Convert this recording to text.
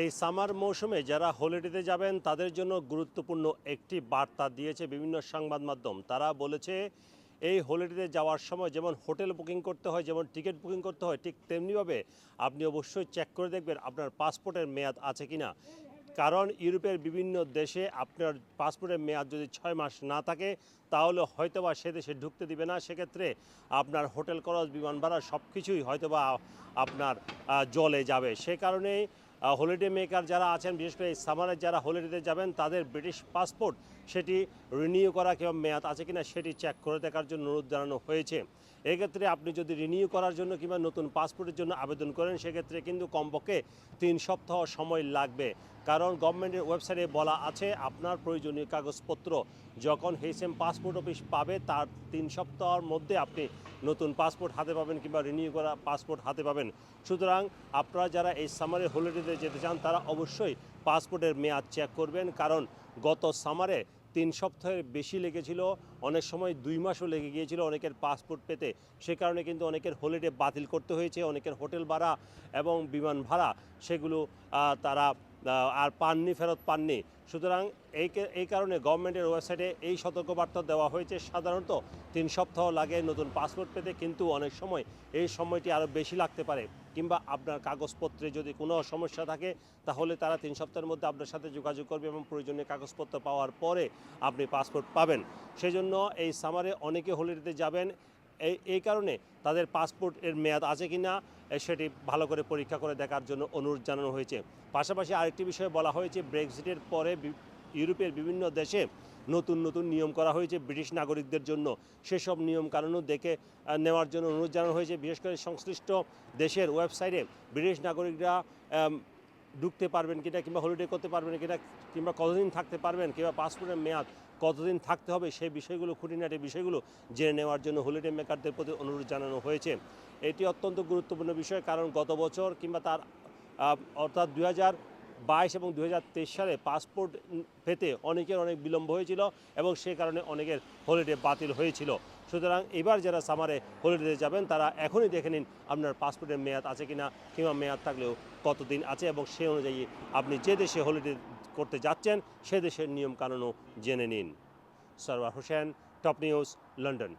এই সামার মৌসুমে যারা হলিডেতে যাবেন, তাদের জন্য গুরুত্বপূর্ণ একটি বার্তা দিয়েছে বিভিন্ন সংবাদ মাধ্যম। তারা বলেছে, এই হলিডেতে যাওয়ার সময় যেমন হোটেল বুকিং করতে হয়, যেমন টিকিট বুকিং করতে হয়, ঠিক তেমনিভাবে আপনি অবশ্যই চেক করে দেখবেন আপনার পাসপোর্টের মেয়াদ আছে কি না কারণ ইউরোপের বিভিন্ন দেশে আপনার পাসপোর্টের মেয়াদ যদি ছয় মাস না থাকে, তাহলে হয়তোবা সে দেশে ঢুকতে দিবে না। সেক্ষেত্রে আপনার হোটেল খরচ, বিমান ভাড়া সব কিছুই হয়তোবা আপনার জলে যাবে। সে কারণেই হলিডে মেকার যারা আছেন, বিশেষ করে এই সামারে যারা হলিডেতে যাবেন, তাদের ব্রিটিশ পাসপোর্ট সেটি রিনিউ করা কিংবা মেয়াদ আছে কিনা সেটি চেক করে দেখার জন্য অনুরোধ জানানো হয়েছে। এক্ষেত্রে আপনি যদি রিনিউ করার জন্য কিংবা নতুন পাসপোর্টের জন্য আবেদন করেন, সেক্ষেত্রে কিন্তু কমপক্ষে তিন সপ্তাহ সময় লাগবে। কারণ গভর্নমেন্টের ওয়েবসাইটে বলা আছে, আপনার প্রয়োজনীয় কাগজপত্র যখন হেসেম পাসপোর্ট অফিস পাবে, তার তিন সপ্তাহের মধ্যে আপনি নতুন পাসপোর্ট হাতে পাবেন কিংবা রিনিউ করা পাসপোর্ট হাতে পাবেন। সুতরাং আপনারা যারা এই সামারে হলিডেতে যেতে চান, তারা অবশ্যই পাসপোর্টের মেয়াদ চেক করবেন। কারণ গত সামারে তিন সপ্তাহের বেশি লেগেছিল, অনেক সময় দুই মাসও লেগে গিয়েছিল অনেকের পাসপোর্ট পেতে। সে কারণে কিন্তু অনেকের হলিডে বাতিল করতে হয়েছে, অনেকের হোটেল ভাড়া এবং বিমান ভাড়া, সেগুলো তারা আর পাননি, ফেরত পাননি। সুতরাং এই এই কারণে গভর্নমেন্টের ওয়েবসাইটে এই সতর্কবার্তা দেওয়া হয়েছে। সাধারণত তিন সপ্তাহ লাগে নতুন পাসপোর্ট পেতে, কিন্তু অনেক সময় এই সময়টি আরও বেশি লাগতে পারে। কিংবা আপনার কাগজপত্রে যদি কোনো সমস্যা থাকে, তাহলে তারা তিন সপ্তাহের মধ্যে আপনার সাথে যোগাযোগ করবে এবং প্রয়োজনীয় কাগজপত্র পাওয়ার পরে আপনি পাসপোর্ট পাবেন। সেই জন্য এই সামারে অনেকে হলিডেতে যাবেন। এই এই কারণে তাদের পাসপোর্ট এর মেয়াদ আছে কি না সেটি ভালো করে পরীক্ষা করে দেখার জন্য অনুরোধ জানানো হয়েছে। পাশাপাশি আরেকটি বিষয়ে বলা হয়েছে, ব্রেক্সিটের পরে ইউরোপের বিভিন্ন দেশে নতুন নতুন নিয়ম করা হয়েছে ব্রিটিশ নাগরিকদের জন্য। সেসব নিয়ম কানুনও দেখে নেওয়ার জন্য অনুরোধ জানানো হয়েছে। বিশেষ করে সংশ্লিষ্ট দেশের ওয়েবসাইটে ব্রিটিশ নাগরিকরা ঢুকতে পারবেন কিনা কিংবা হলিডে করতে পারবেন কিনা কিংবা কতদিন থাকতে পারবেন কিংবা পাসপোর্টের মেয়াদ কতদিন থাকতে হবে সেই বিষয়গুলো, খুঁটিনাটি বিষয়গুলো জেনে নেওয়ার জন্য হলিডে মেকারদের প্রতি অনুরোধ জানানো হয়েছে। এটি অত্যন্ত গুরুত্বপূর্ণ বিষয় কারণ গত বছর কিংবা তার অর্থাৎ দু হাজার বাইশ এবং দু হাজার তেইশ সালে পাসপোর্ট পেতে অনেকের অনেক বিলম্ব হয়েছিল এবং সে কারণে অনেকের হলিডে বাতিল হয়েছিল। সুতরাং এবার যারা সামারে হলিডেতে যাবেন, তারা এখনই দেখে নিন আপনার পাসপোর্টের মেয়াদ আছে কিনা কিংবা মেয়াদ থাকলেও কতদিন আছে এবং সে অনুযায়ী আপনি যে দেশে হলিডে করতে যাচ্ছেন, সে দেশের নিয়মকানুনও জেনে নিন। Sarwar Hossain top news London